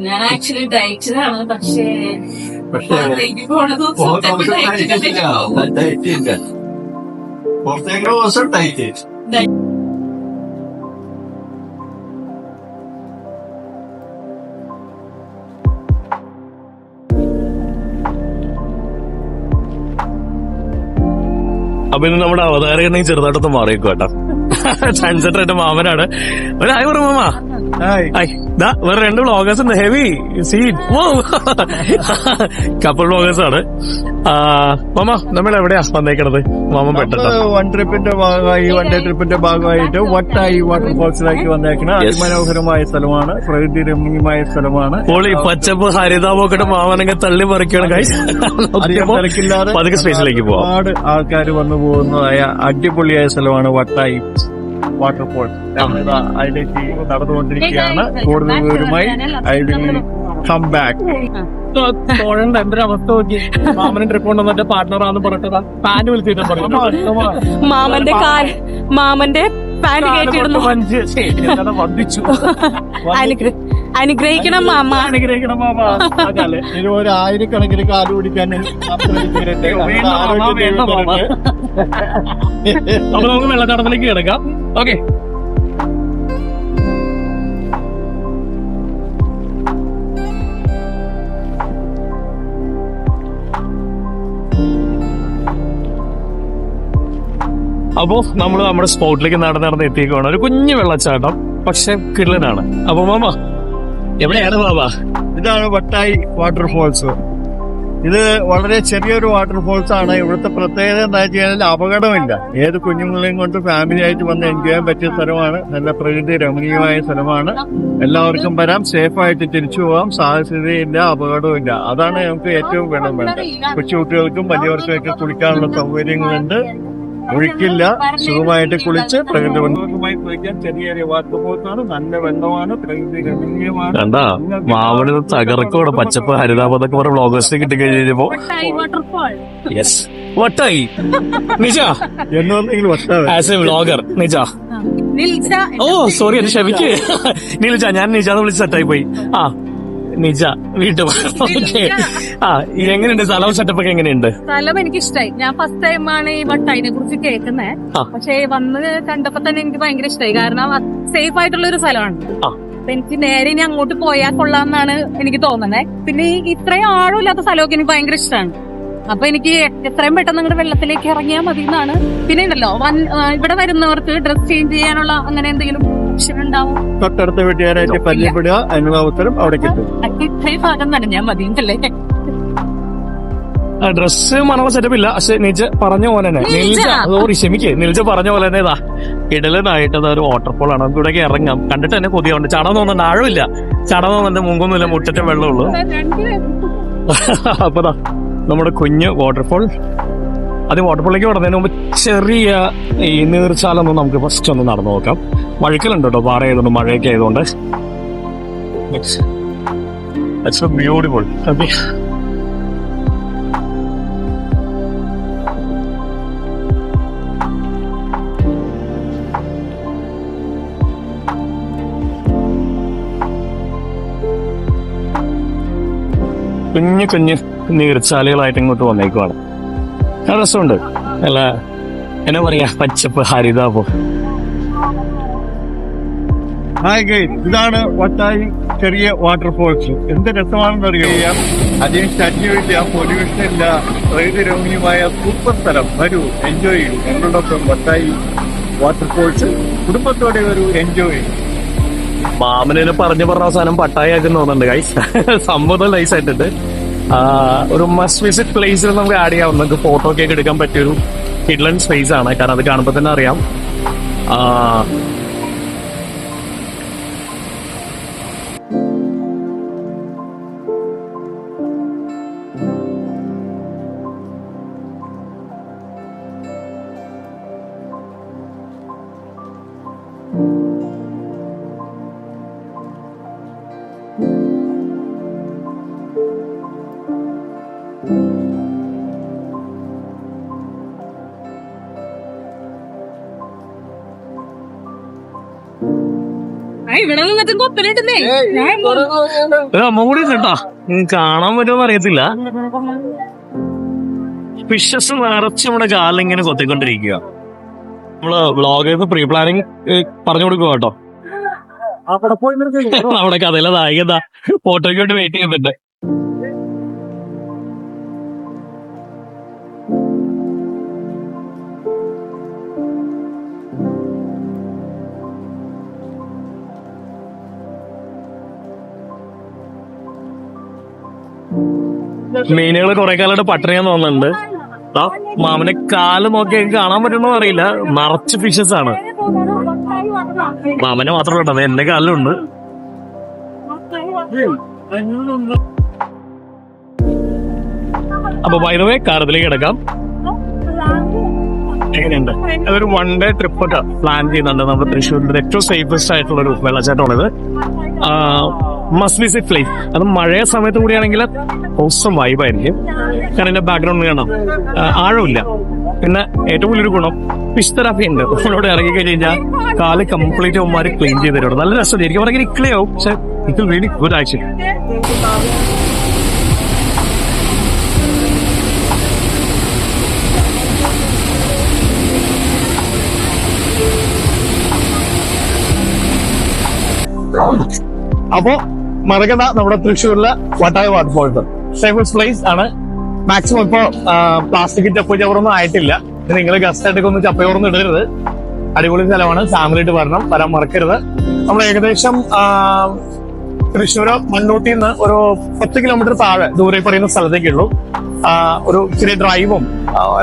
ഞാൻ ആക്ച്വലി ഡയറ്റിലാണ് പക്ഷേ പക്ഷേ പുറത്തേക്ക് ഡയറ്റ് ദിവസം പുറത്തോട്ട് ഡയറ്റ് അപ്പൊ നമ്മുടെ അവതാരകനെ ചെറുതായിട്ടൊന്ന് മാറിയേക്കും കേട്ടോ സൺസെറ്റ് ആയിട്ട് മാമനാണ്. ഒരു ഹായ് പറ മാമ. ഹായ്. ദാ വേറെ രണ്ട് വ്ളോഗേഴ്സ് ഉണ്ട്. ഹെവി സീൻ കപ്പിൾ വ്ളോഗേഴ്സ് ആണ്. മാമ നമ്മൾ എവിടെയാ വന്നേക്കണത്? മാമ പെട്ടെന്ന് വൺ ട്രിപ്പിന്റെ ഭാഗമായി വൺ ഡേ ട്രിപ്പിന്റെ ഭാഗമായിട്ട് വട്ടായി വാട്ടർഫോൾസിലേക്ക് വന്നേക്കുന്ന Yes. അതിമനോഹരമായ സ്ഥലമാണ്. പ്രകൃതി രമണീയമായ സ്ഥലമാണ്. പൊളി പച്ചപ്പ് ഹരിതാമൊക്കെ മാമനൊക്കെ തള്ളി മറിക്കണം പതുക്കെ സ്പേസിലേക്ക് പോവാം. ഒരുപാട് ആൾക്കാർ വന്നു പോകുന്നതായ അടിപൊളിയായ സ്ഥലമാണ് വട്ടായി വാട്ടർഫോൾ നമ്മളിതാ അതിലേക്ക് നടന്നുകൊണ്ടിരിക്കുകയാണ്. കൂടുതൽ വിവരമായി ഐ വിൽ കം ബാക്ക് എന്തൊരു അവസ്ഥ നോക്കി. മാമനും ട്രിപ്പ് കൊണ്ടുവന്നിട്ട് പാർട്ട്ണറാന്ന് പറഞ്ഞിട്ട്. പാന്റ് വിളിച്ചിട്ട് പറഞ്ഞു മാമന്റെ കാൽ മാമന്റെ പാന്റ് വന്ദിച്ചു. അനുഗ്രഹിക്കണം മാമ. അനുഗ്രഹിക്കണം മാമ. ഇത് ഒരു ആയിരക്കണക്കിന് കാൽ പിടിക്കാൻ. അപ്പൊ നമുക്ക് വെള്ളച്ചാട്ടത്തിലേക്ക് കിടക്കാം. ഓക്കെ അപ്പോ നമ്മൾ നമ്മുടെ സ്പോട്ടിലേക്ക് നടന്ന് നടന്ന് എത്തിക്കുകയാണ് ഒരു കുഞ്ഞു വെള്ളച്ചാട്ടം പക്ഷെ കിള്ളനാണ് അപ്പൊ മാമ എവിടെയാണ് ബാബ? ഇതാണ് വട്ടായി വാട്ടർഫോൾസ്. ഇത് വളരെ ചെറിയൊരു വാട്ടർഫോൾസ് ആണ് ഇവിടുത്തെ പ്രത്യേകത എന്താ ചെയ്യാൻ അപകടമില്ല. ഏത് കുഞ്ഞുങ്ങളെയും കൊണ്ട് ഫാമിലി ആയിട്ട് വന്ന് എൻജോയ് ചെയ്യാൻ പറ്റിയ സ്ഥലമാണ്. നല്ല പ്രകൃതി രമണീയമായ സ്ഥലമാണ്. എല്ലാവർക്കും വരാം. സേഫ് ആയിട്ട് തിരിച്ചു പോകാം സാഹചര്യമില്ല അപകടമില്ല അതാണ് നമുക്ക് ഏറ്റവും വേണം വേണ്ടത്. കൊച്ചുകുട്ടികൾക്കും വലിയവർക്കും ഒക്കെ കുളിക്കാനുള്ള സൗകര്യങ്ങളുണ്ട്. ഒഴുക്കില്ല സുഖമായിട്ട് കുളിച്ച് പ്രകൃതി ചെറിയ നല്ല വെള്ളമാണ് പ്രകൃതി രമണീയമാണ്. കണ്ടാ മാമന് തകർക്കോടെ പച്ചപ്പ് ഹരിതാപതൊക്കെ പറഞ്ഞ വ്ളോഗേഴ്സിനെ കിട്ടി കഴിഞ്ഞപ്പോ. Waterfall yes വട്ടായി. Nija. As a vlogger Nija. Oh sorry എന്റെ ക്ഷമിക്ക്. നിൽജ ഞാൻ നിജാന്ന് വിളിച്ച് സെറ്റായി പോയി. ആ നിജ വീട്ടു ഓക്കെ ആ എങ്ങനെയുണ്ട് സ്ഥലവും സെറ്റപ്പ് ഒക്കെ എങ്ങനെയുണ്ട്? സ്ഥലം എനിക്ക് ഇഷ്ടമായി ഞാൻ ഫസ്റ്റ് ടൈം ആണ് ഈ വട്ടൈനെ കുറിച്ച് കേൾക്കുന്നത്. പക്ഷെ വന്ന് കണ്ടപ്പോ തന്നെ എനിക്ക് ഭയങ്കര ഇഷ്ടമായി കാരണം സേഫ് ആയിട്ടുള്ള ഒരു സ്ഥലമാണ്. എനിക്ക് നേരെ ഇനി അങ്ങോട്ട് പോയാൽ കൊള്ളാമെന്നാണ് എനിക്ക് തോന്നുന്നത് പിന്നെ ഈ ഇത്രയും ആഴമില്ലാത്ത സ്ഥലമൊക്കെ എനിക്ക് ഭയങ്കര ഇഷ്ടമാണ് അപ്പൊ എനിക്ക് എത്രയും പെട്ടെന്ന് നിങ്ങളുടെ വെള്ളത്തിലേക്ക് ഇറങ്ങിയാൽ മതി എന്നാണ് പിന്നെ ഉണ്ടല്ലോ ഇവിടെ വരുന്നവർക്ക് ഡ്രസ് ചേഞ്ച് ചെയ്യാനുള്ള അങ്ങനെ എന്തെങ്കിലും തൊട്ടടുത്ത വീട്ടുകാരായിട്ട് പരിചയപ്പെടുക. അതിനുള്ള അവസരം അവിടെ കിട്ടും. അതൊക്കെ ഇത്രയും ഭാഗം നനഞ്ഞാൽ മതി എന്നല്ലേ ഡ്രസ് മണവ സെറ്റപ്പ് ഇല്ല. പക്ഷെ നിജ പറഞ്ഞ പോലെ തന്നെ. നിൽജ സോറി ക്ഷമിക്ക്. നിൽജ പറഞ്ഞ പോലെ തന്നെ ഇതാ. ഇടലനായിട്ട് അത് ഒരു വാട്ടർഫോൾ ആണ്. നമുക്ക് ഇവിടേക്ക് ഇറങ്ങാം. കണ്ടിട്ട് തന്നെ കൊതിയാവുണ്ട്. ചടം തോന്നുന്നുണ്ട് ആഴമില്ല. ചടം തോന്നുന്നുണ്ട് മുങ്കൊന്നുമില്ല മുറ്റത്തെ വെള്ളമുള്ളൂ. അപ്പൊ നമ്മുടെ കുഞ്ഞ് വാട്ടർഫോൾ അത് വാട്ടർഫോളിലേക്ക് കടന്നതിന് മുമ്പ് ചെറിയ ഈ നീർച്ചാലൊന്നും നമുക്ക് ഫസ്റ്റ് ഒന്ന് നടന്നു നോക്കാം. മഴക്കലുണ്ട് കേട്ടോ പാറ ആയതുകൊണ്ട് മഴയൊക്കെ ആയതുകൊണ്ട്. ബ്യൂട്ടിഫുൾ കുഞ്ഞു കുഞ്ഞു നീർച്ചാലുകളായിട്ട് ഇങ്ങോട്ട് വന്നേക്കുവാണ്. രസമുണ്ട്. അല്ല എന്നാ പറയാ? പച്ചപ്പ് ഹരിതാപം ഹായ് ഗൈഡ് ഇതാണ് വട്ടായി ചെറിയ വാട്ടർഫോൾസ് എന്ത് രസമാണെന്ന് അറിയാം അതിന് സ്റ്റഡിയില്ല പൊല്യൂഷൻ ഇല്ല. പ്രകൃതി രമണീയമായ സൂപ്പർ സ്ഥലം. വരൂ എൻജോയ് ചെയ്യൂ. ഞങ്ങളോടൊപ്പം വട്ടായി വാട്ടർഫോൾസ് കുടുംബത്തോടെ വരൂ എൻജോയ് ചെയ്യൂ. മാമനെ പറഞ്ഞു പറഞ്ഞ അവസാനം പട്ടായ തോന്നുന്നുണ്ട് ഗൈസ് സംഭവം നൈസ് ആയിട്ടുണ്ട്. ആ, ഒരു മസ്റ്റ് വിസിറ്റ് പ്ലേസിൽ നമുക്ക് ആഡ് ചെയ്യാം. നമുക്ക് ഫോട്ടോ ഒക്കെ എടുക്കാൻ പറ്റിയൊരു ഹിഡ്ലൻ സ്പേസ് ആണ്. കാരണം അത് കാണുമ്പോൾ തന്നെ അറിയാം. ഞാൻ ഒരു അമ്മ കൂടി കേട്ടോ കാണാൻ പറ്റുമെന്ന് അറിയത്തില്ല. വിശ്വസ് നിറച്ച് നമ്മുടെ കാലിങ്ങനെ കൊത്തിക്കൊണ്ടിരിക്കുക നമ്മൾ വ്ളോഗേഴ്സ് പ്രീ പ്ലാനിങ് പറഞ്ഞു കൊടുക്കുക കേട്ടോ. അവിടെ കഥയിലെ നായികത ഫോട്ടോയ്ക്ക് വേണ്ടി വെയിറ്റ് ചെയ്യുന്നുണ്ട്. മീനുകൾ കുറെ കാലമായിട്ട് പട്ടിണിയാന്ന് തോന്നുന്നുണ്ട്. മാമനെ കാൽ നോക്കി കാണാൻ പറ്റണോ അറിയില്ല. നിറച്ച് ഫിഷസ് ആണ്. മാമനെ മാത്രമല്ല കേട്ടോ എന്റെ കാലിലുണ്ട്. അപ്പൊ വൈദവേ കാരത്തിലേക്ക് കിടക്കാം. എങ്ങനെയുണ്ട്? അതൊരു വൺ ഡേ ട്രിപ്പ് പ്ലാൻ ചെയ്യുന്നുണ്ട്. നമ്മുടെ തൃശ്ശൂരിന്റെ ഏറ്റവും സേഫസ്റ്റ് ആയിട്ടുള്ള ഒരു വെള്ളച്ചാട്ടമാണിത് മസ്റ്റ് വിസിറ്റ് പ്ലേസ് അത് മഴയ സമയത്ത് കൂടിയാണെങ്കിൽ ഓസം വൈബായിരിക്കും കാരണം എന്റെ ബാക്ക്ഗ്രൗണ്ട് കാണാം. ആഴമില്ല. പിന്നെ ഏറ്റവും വലിയൊരു ഗുണം തെറാപ്പി ഉണ്ട്. നമ്മളോട് ഇറങ്ങി കഴിഞ്ഞ് കഴിഞ്ഞാൽ കാൽ കംപ്ലീറ്റ് അവന്മാർ ക്ലീൻ ചെയ്ത് തരും നല്ല രസമുണ്ട്. എനിക്ക് പറഞ്ഞാൽ ഇക്ലേ ആവും. പക്ഷെ ഇറ്റ് റിയലി ഗുഡ് അപ്പോ മറക്കണ്ട നമ്മുടെ തൃശ്ശൂരിലെ Vattayi water falls safest place ആണ്. മാക്സിമം ഇപ്പൊ പ്ലാസ്റ്റിക് ചപ്പു ചവറൊന്നും ആയിട്ടില്ല. നിങ്ങൾ ഗസ്റ്റ് ആയിട്ടൊക്കെ ഒന്ന് ചപ്പയോറൊന്നും ഇടരുത്. അടിപൊളി സ്ഥലമാണ്. ഫാമിലി ആയിട്ട് വരണം. വരാൻ മറക്കരുത്. നമ്മൾ ഏകദേശം തൃശ്ശൂര് മണ്ണൂട്ടിൽ നിന്ന് ഒരു പത്ത് കിലോമീറ്റർ താഴെ ദൂരെ പറയുന്ന സ്ഥലത്തേക്കുള്ളൂ. ഒരു ചെറിയ ഡ്രൈവും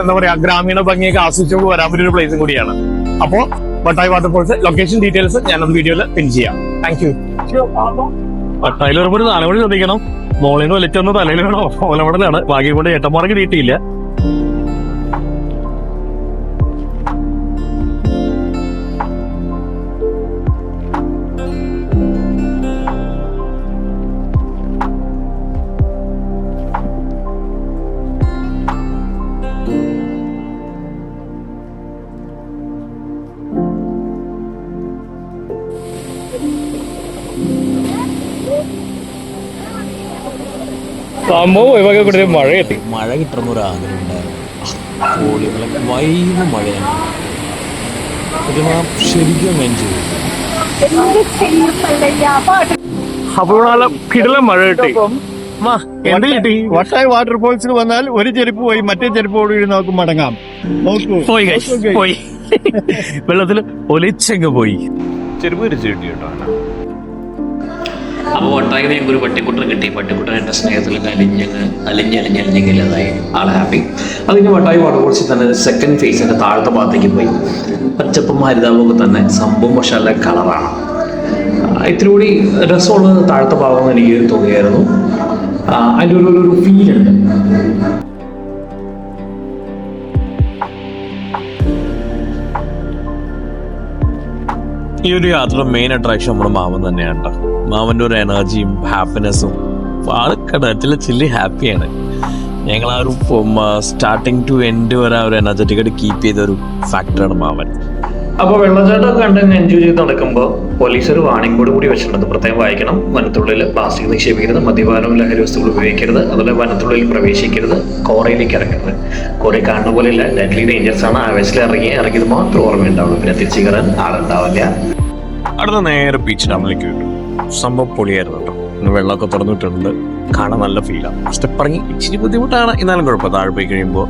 എന്താ പറയാ ഗ്രാമീണ ഭംഗിയൊക്കെ ആസ്വദിച്ചു വരാൻ പറ്റിയ ഒരു പ്ലേസും കൂടിയാണ്. അപ്പോ വട്ടായി വാട്ടർഫോൾസ് ലൊക്കേഷൻ ഡീറ്റെയിൽസ് ഞാനത് വീഡിയോയിൽ പിൻ ചെയ്യാം. താങ്ക് യു പട്ടായിൽ വരുമ്പോ ഒരു തലമുടി ശ്രദ്ധിക്കണം. മോളിൽ നിന്ന് വലിച്ചൊന്ന് തലയിൽ വേണോ? ഓലമടലാണ് ഭാഗ്യം കൊണ്ട് ഏട്ടന്മാർക്ക് കിട്ടിയില്ല സംഭവം ഒഴിവാക്കി കൂടുതൽ മഴ കിട്ടി. മഴ കിട്ടണമെന്ന് ഒരു ആഗ്രഹം ഉണ്ടായിരുന്നു. വൈകുന്ന വൈകും മഴയാണ് ശരിക്കും എൻജോയ് അപ്പോൾ നല്ല കിടല മഴ കിട്ടി. എന്ത് കിട്ടി? വട്ടായി വാട്ടർഫോൾസിൽ വന്നാൽ ഒരു ചെരുപ്പ് പോയി മറ്റേ ചെരുപ്പോട് നമുക്ക് മടങ്ങാം. പോയി വെള്ളത്തിൽ ഒലിച്ചങ്ങ് പോയി. ചെരുപ്പ് തിരിച്ചു കിട്ടി കേട്ടോ അപ്പോൾ ഒട്ടാകെ ഞങ്ങൾക്ക് ഒരു പട്ടിക്കുട്ടൻ കിട്ടി. പട്ടിക്കുട്ടൻ എന്റെ സ്നേഹത്തിൽ അലിഞ്ഞങ്ങ് അലിഞ്ഞ് അലിഞ്ഞ് അലിഞ്ഞങ്ങ് ഇല്ലാതായി ആൾ ഹാപ്പി അതിന് വട്ടായി വാട്ടർഫോൾസിൽ തന്നെ സെക്കൻഡ് ഫേസിന്റെ താഴത്തെ ഭാഗത്തേക്ക് പോയി. പച്ചപ്പും ഹരിതാപവും തന്നെ സംഭവം പക്ഷെ നല്ല കളറാണ് ഇത്തിരി കൂടി രസമുള്ളത് താഴത്തെ ഭാഗം എന്ന് എനിക്ക് തോന്നിയായിരുന്നു. അതിന്റെ ഒരു ഒരു ഫീൽ ഉണ്ട്. ഈ ഒരു യാത്ര മെയിൻ അട്രാക്ഷൻ നമ്മുടെ മാമൻ തന്നെയാണ് ട്ടോ. മാമന്റെ ഒരു എനർജിയും ഹാപ്പിനെസ്സും ആൾക്കടറ്റിൽ ചില്ലി ഹാപ്പിയാണ്. ഞങ്ങൾ ആ ഒരു സ്റ്റാർട്ടിങ് ടു എൻഡ് വരെ ആ ഒരു എനർജറ്റിക് ആയിട്ട് കീപ്പ് ചെയ്ത ഒരു ഫാക്ടറാണ് മാവൻ അപ്പോൾ വെള്ളച്ചാട്ടം കണ്ട് എൻജോയ് ചെയ്ത് നടക്കുമ്പോൾ പോലീസ് ഒരു വാണിംഗ് ബോർഡ് കൂടി വെച്ചിട്ടുണ്ട്. പ്രത്യേകം വായിക്കണം. വനത്തുള്ളിൽ പ്ലാസ്റ്റിക് നിക്ഷേപിക്കരുത് മദ്യപാനവും ലഹരി വസ്തുക്കൾ ഉപയോഗിക്കരുത് അതുപോലെ വനത്തുള്ളിൽ പ്രവേശിക്കരുത് കോറയിലേക്ക് ഇറങ്ങരുത് കോറയിൽ കാണുന്ന പോലെ ഇല്ല ഡെഡ്ലി ഡേഞ്ചേഴ്സ് ആണ്. ആവേശത്തിൽ ഇറങ്ങി ഇറങ്ങിയത് മാത്രം ഓർമ്മയുണ്ടാവുള്ളൂ. പിന്നെ തിരിച്ചു കയറാൻ ആളുണ്ടാവില്ല. അടുത്ത നേരെ ബീച്ച് ഡാമിലേക്ക് വിട്ടു സംഭവം പൊളിയായിരുന്നു കേട്ടോ. ഇന്ന് വെള്ളമൊക്കെ തുറന്നിട്ടുണ്ട്. കാണാൻ നല്ല ഫീലാണ് സ്റ്റെപ്പ് ഇറങ്ങി ഇച്ചിരി ബുദ്ധിമുട്ടാണ്. എന്നാലും കുഴപ്പം താഴെ പോയി കഴിയുമ്പോൾ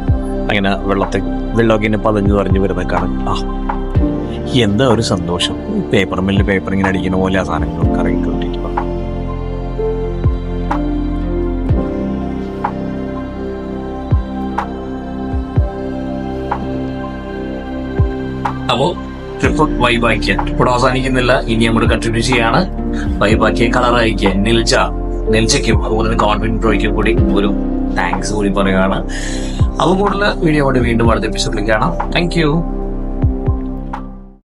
അങ്ങനെ വെള്ളത്തെ വെള്ളമൊക്കെ ഇങ്ങനെ പതഞ്ഞു പറഞ്ഞു വരുന്ന കാണാൻ ആ. എന്താ ഒരു സന്തോഷം. പേപ്പർ മില്ല് പേപ്പർ ഇങ്ങനെ അടിക്കുന്ന പോലെ ആ സാധനങ്ങളൊക്കെ ഇറങ്ങിക്കൊണ്ടിരിക്കുക അപ്പോൾ ട്രിപ്പ് വൈബ് ആക്കിയ ട്രിപ്പ് അവസാനിക്കുന്നില്ല. ഇനി നമ്മൾ കണ്ടിന്യൂ ചെയ്യാണ്. വൈബ് ആക്കിയ കളർ അയക്കുക നിൽച്ച നിൽച്ചയ്ക്കും അതുപോലെ തന്നെ കോൺഫിഡന്റ് ബ്രോയ്ക്കും കൂടി ഒരു താങ്ക്സ് കൂടി പറയുകയാണ് അതും കൂടുതൽ വീഡിയോ കൊണ്ട് വീണ്ടും അടുത്ത എപ്പിസോഡിലേക്ക് കാണാം. താങ്ക്